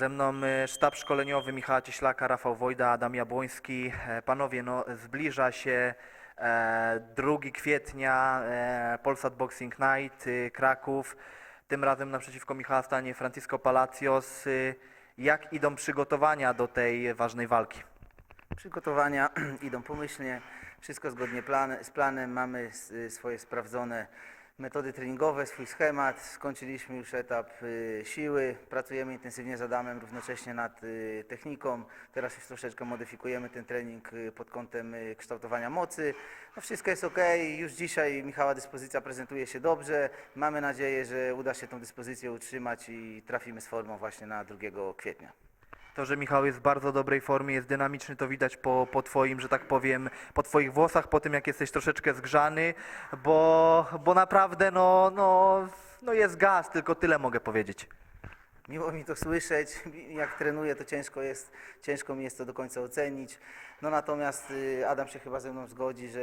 Ze mną y, sztab szkoleniowy Michała Cieślaka, Rafał Wojda, Adam Jabłoński. E, Panowie, no zbliża się e, 2 kwietnia, e, Polsat Boxing Night, Kraków. Tym razem naprzeciwko Michała stanie Francisco Palacios. Jak idą przygotowania do tej ważnej walki? Przygotowania idą pomyślnie, wszystko zgodnie plan, z planem. Mamy swoje sprawdzone metody treningowe, swój schemat. Skończyliśmy już etap y, siły. Pracujemy intensywnie z Adamem równocześnie nad y, techniką. Teraz już troszeczkę modyfikujemy ten trening y, pod kątem kształtowania mocy. No wszystko jest ok. Już dzisiaj Michała dyspozycja prezentuje się dobrze. Mamy nadzieję, że uda się tą dyspozycję utrzymać i trafimy z formą właśnie na 2 kwietnia. To, że Michał jest w bardzo dobrej formie, jest dynamiczny, to widać po, po twoim, że tak powiem, po twoich włosach, po tym jak jesteś troszeczkę zgrzany, bo, bo naprawdę no, no, no jest gaz, tylko tyle mogę powiedzieć. Miło mi to słyszeć. Jak trenuję, to ciężko jest, ciężko mi jest to do końca ocenić. No natomiast y, Adam się chyba ze mną zgodzi, że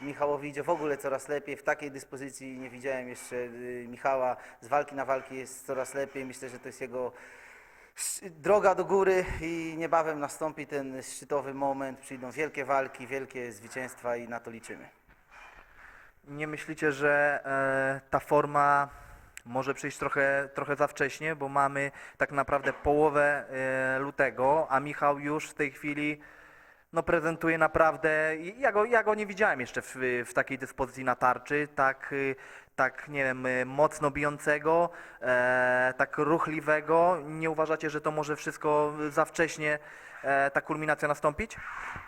Michałowi idzie w ogóle coraz lepiej. W takiej dyspozycji nie widziałem jeszcze y, Michała. Z walki na walki jest coraz lepiej. Myślę, że to jest jego droga do góry i niebawem nastąpi ten szczytowy moment. Przyjdą wielkie walki, wielkie zwycięstwa i na to liczymy. Nie myślicie, że e, ta forma może przyjść trochę, trochę za wcześnie, bo mamy tak naprawdę połowę e, lutego, a Michał już w tej chwili no, prezentuje naprawdę, ja go, ja go nie widziałem jeszcze w, w takiej dyspozycji na tarczy, tak, y, tak nie wiem, y, mocno bijącego, e, tak ruchliwego. Nie uważacie, że to może wszystko za wcześnie e, ta kulminacja nastąpić?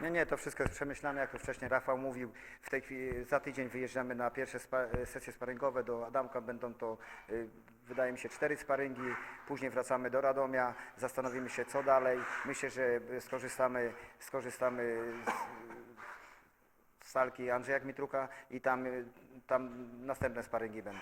Nie, nie, to wszystko jest przemyślane, jak już wcześniej Rafał mówił. W tej chwili, za tydzień wyjeżdżamy na pierwsze spa, e, sesje sparingowe do Adamka. Będą to, y, wydaje mi się, cztery sparingi. Później wracamy do Radomia, zastanowimy się, co dalej. Myślę, że skorzystamy, skorzystamy z salki Andrzeja Gmitruka i tam, y, tam następne sparingi będą.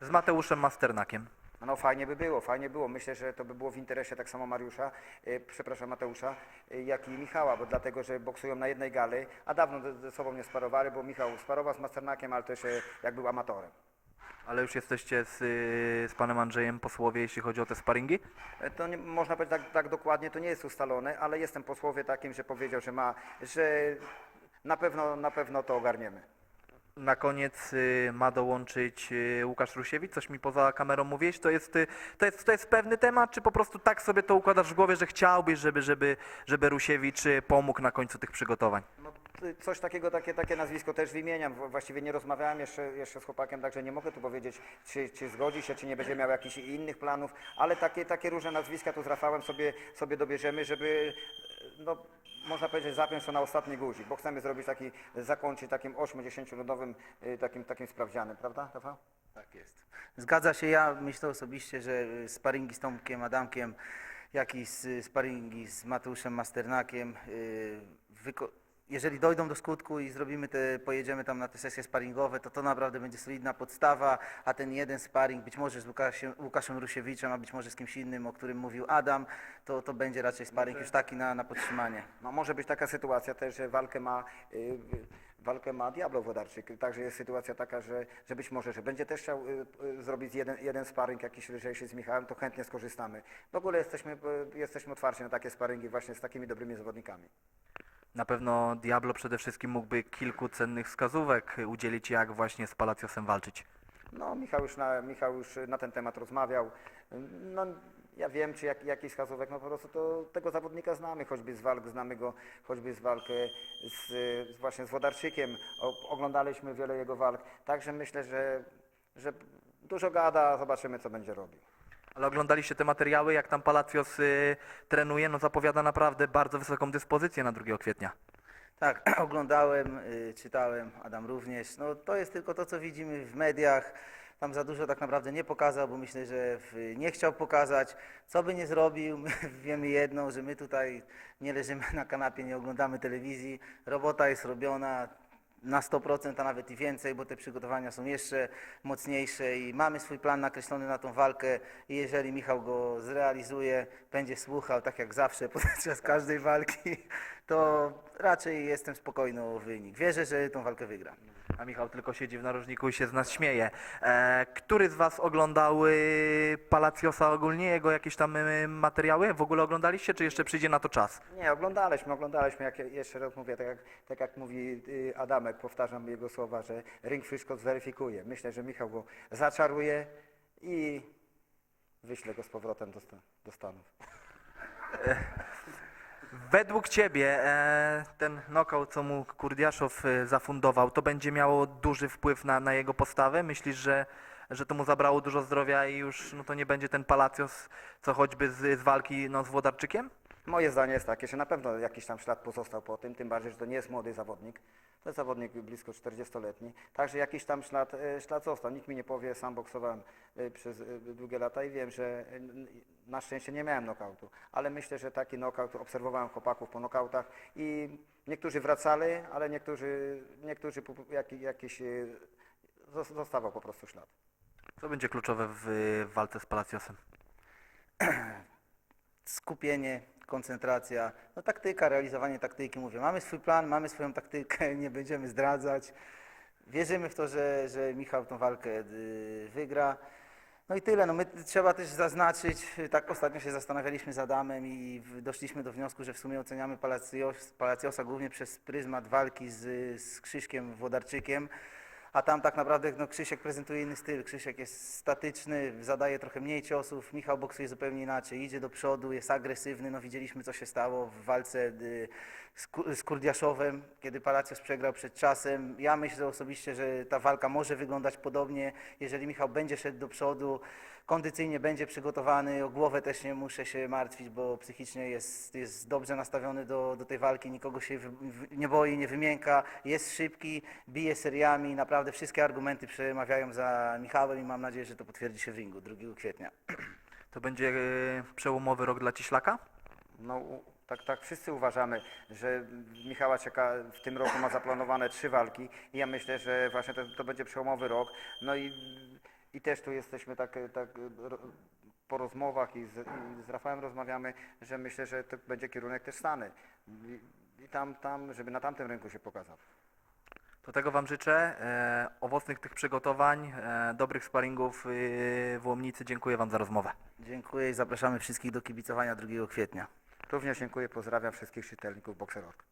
Z Mateuszem Masternakiem. No fajnie by było, fajnie było. Myślę, że to by było w interesie tak samo Mariusza, e, przepraszam Mateusza, e, jak i Michała, bo dlatego, że boksują na jednej gali, a dawno ze- ze sobą nie sparowali, bo Michał sparował z Masternakiem, ale też e, jak był amatorem. Ale już jesteście z, y, z panem Andrzejem po słowie, jeśli chodzi o te sparingi? E, To nie, można powiedzieć tak, tak dokładnie, to nie jest ustalone, ale jestem po słowie takim, że powiedział, że ma, że na pewno, na pewno to ogarniemy. Na koniec y, ma dołączyć y, Łukasz Rusiewicz, coś mi poza kamerą mówiłeś, to jest, y, to, jest, to jest pewny temat, czy po prostu tak sobie to układasz w głowie, że chciałbyś, żeby, żeby, żeby Rusiewicz y, pomógł na końcu tych przygotowań? No, coś takiego, takie, takie nazwisko też wymieniam. Wła- Właściwie nie rozmawiałem jeszcze, jeszcze z chłopakiem, także nie mogę tu powiedzieć, czy, czy zgodzi się, czy nie będzie miał jakichś innych planów, ale takie, takie różne nazwiska tu z Rafałem sobie, sobie dobierzemy, żeby, no, można powiedzieć, zapiąć to na ostatni guzik, bo chcemy zrobić taki, zakończyć takim 8-10-rundowym y, takim, takim sprawdzianem, prawda, Rafał? Tak jest. Zgadza się, ja myślę osobiście, że sparingi z Tomkiem Adamkiem, jak i sparingi z Mateuszem Masternakiem, y, wyko- jeżeli dojdą do skutku i zrobimy te, pojedziemy tam na te sesje sparingowe, to to naprawdę będzie solidna podstawa, a ten jeden sparing, być może z Łukaszem, Łukaszem Rusiewiczem, a być może z kimś innym, o którym mówił Adam, to, to będzie raczej sparing już taki na, na podtrzymanie. No, może być taka sytuacja też, że walkę ma, y, walkę ma Diablo Włodarczyk. Także jest sytuacja taka, że, że być może, że będzie też chciał y, y, zrobić jeden, jeden sparring jakiś lżejszy z Michałem, to chętnie skorzystamy. W ogóle jesteśmy, y, jesteśmy otwarci na takie sparingi właśnie z takimi dobrymi zawodnikami. Na pewno Diablo przede wszystkim mógłby kilku cennych wskazówek udzielić, jak właśnie z Palaciosem walczyć. No, Michał już na, Michał już na ten temat rozmawiał. No, ja wiem, czy jak, jakiś wskazówek, no po prostu to, tego zawodnika znamy, choćby z walk, znamy go choćby z walkę z, z właśnie z Wodarczykiem. O, oglądaliśmy wiele jego walk, także myślę, że, że dużo gada, zobaczymy, co będzie robił. Ale oglądaliście te materiały, jak tam Palacios y, trenuje, no zapowiada naprawdę bardzo wysoką dyspozycję na 2 kwietnia. Tak, oglądałem, y, czytałem, Adam również. No, to jest tylko to, co widzimy w mediach. Tam za dużo tak naprawdę nie pokazał, bo myślę, że w, nie chciał pokazać. Co by nie zrobił, my wiemy jedno, że my tutaj nie leżymy na kanapie, nie oglądamy telewizji. Robota jest robiona na 100%, a nawet i więcej, bo te przygotowania są jeszcze mocniejsze i mamy swój plan nakreślony na tą walkę. I jeżeli Michał go zrealizuje, będzie słuchał tak jak zawsze podczas każdej walki, to raczej jestem spokojny o wynik. Wierzę, że tą walkę wygram. A Michał tylko siedzi w narożniku i się z nas śmieje. E, który z Was oglądał y, Palaciosa ogólnie, jego jakieś tam y, materiały? W ogóle oglądaliście, czy jeszcze przyjdzie na to czas? Nie, oglądaliśmy, oglądaliśmy, jak jeszcze raz mówię, tak jak, tak jak mówi y, Adamek, powtarzam jego słowa, że ring wszystko zweryfikuje. Myślę, że Michał go zaczaruje i wyśle go z powrotem do, sta- do Stanów. Według Ciebie e, ten knockout, co mu Kurdiaszow e, zafundował, to będzie miało duży wpływ na, na jego postawę? Myślisz, że, że to mu zabrało dużo zdrowia i już no, to nie będzie ten Palacios, co choćby z, z walki no, z Włodarczykiem? Moje zdanie jest takie, że na pewno jakiś tam ślad pozostał po tym, tym bardziej, że to nie jest młody zawodnik. To jest zawodnik blisko 40-letni, także jakiś tam ślad, e, ślad został. Nikt mi nie powie, sam boksowałem e, przez e, długie lata i wiem, że na szczęście nie miałem nokautu, ale myślę, że taki nokaut, obserwowałem chłopaków po nokautach i niektórzy wracali, ale niektórzy, niektórzy jaki, jakiś zos- zostawał po prostu ślad. Co będzie kluczowe w walce z Palaciosem? skupienie, koncentracja, no taktyka, realizowanie taktyki, mówię, mamy swój plan, mamy swoją taktykę, nie będziemy zdradzać. Wierzymy w to, że, że Michał tą walkę y, wygra. No i tyle, no my trzeba też zaznaczyć, tak ostatnio się zastanawialiśmy z Adamem i doszliśmy do wniosku, że w sumie oceniamy Palacios, Palaciosa głównie przez pryzmat walki z, z Krzyśkiem Włodarczykiem, a tam tak naprawdę no, Krzysiek prezentuje inny styl. Krzysiek jest statyczny, zadaje trochę mniej ciosów, Michał boksuje zupełnie inaczej, idzie do przodu, jest agresywny. No, widzieliśmy, co się stało w walce y, z, Ku- z Kurdiaszowem, kiedy Palacios przegrał przed czasem. Ja myślę osobiście, że ta walka może wyglądać podobnie, jeżeli Michał będzie szedł do przodu, kondycyjnie będzie przygotowany, o głowę też nie muszę się martwić, bo psychicznie jest, jest dobrze nastawiony do, do tej walki, nikogo się nie boi, nie wymięka, jest szybki, bije seriami, naprawdę wszystkie argumenty przemawiają za Michałem i mam nadzieję, że to potwierdzi się w ringu 2 kwietnia. To będzie e, przełomowy rok dla Ciślaka? No, tak, tak wszyscy uważamy, że Michała czeka w tym roku ma zaplanowane trzy walki i ja myślę, że właśnie to, to będzie przełomowy rok. No i, i też tu jesteśmy tak, tak po rozmowach i z, i z Rafałem rozmawiamy, że myślę, że to będzie kierunek też Stany. I, i tam, tam, żeby na tamtym rynku się pokazał. To tego Wam życzę. E, owocnych tych przygotowań, e, dobrych sparingów e, w Łomnicy. Dziękuję Wam za rozmowę. Dziękuję i zapraszamy wszystkich do kibicowania 2 kwietnia. Również dziękuję, pozdrawiam wszystkich czytelników Boxerorg.